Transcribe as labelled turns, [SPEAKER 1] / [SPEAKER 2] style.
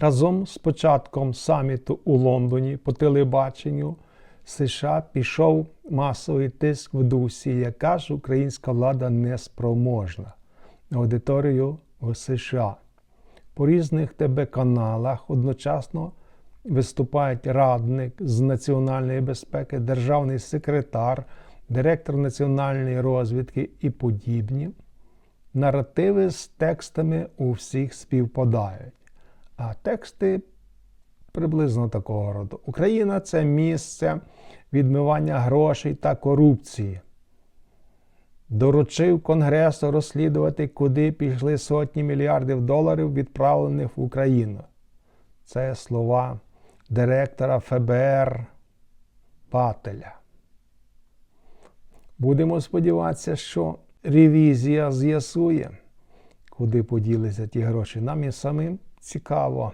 [SPEAKER 1] Разом з початком саміту у Лондоні по телебаченню США пішов масовий тиск в дусі, яка ж українська влада не спроможна аудиторію в США. По різних ТБ-каналах одночасно виступають радник з національної безпеки, державний секретар, директор національної розвідки і подібні. Наративи з текстами у всіх співпадають. А тексти приблизно такого роду. Україна це місце відмивання грошей та корупції. Доручив Конгресу розслідувати, куди пішли сотні мільярдів доларів, відправлених в Україну. Це слова директора ФБР Пателя. Будемо сподіватися, що ревізія з'ясує, куди поділися ті гроші. Нам і самим цікаво.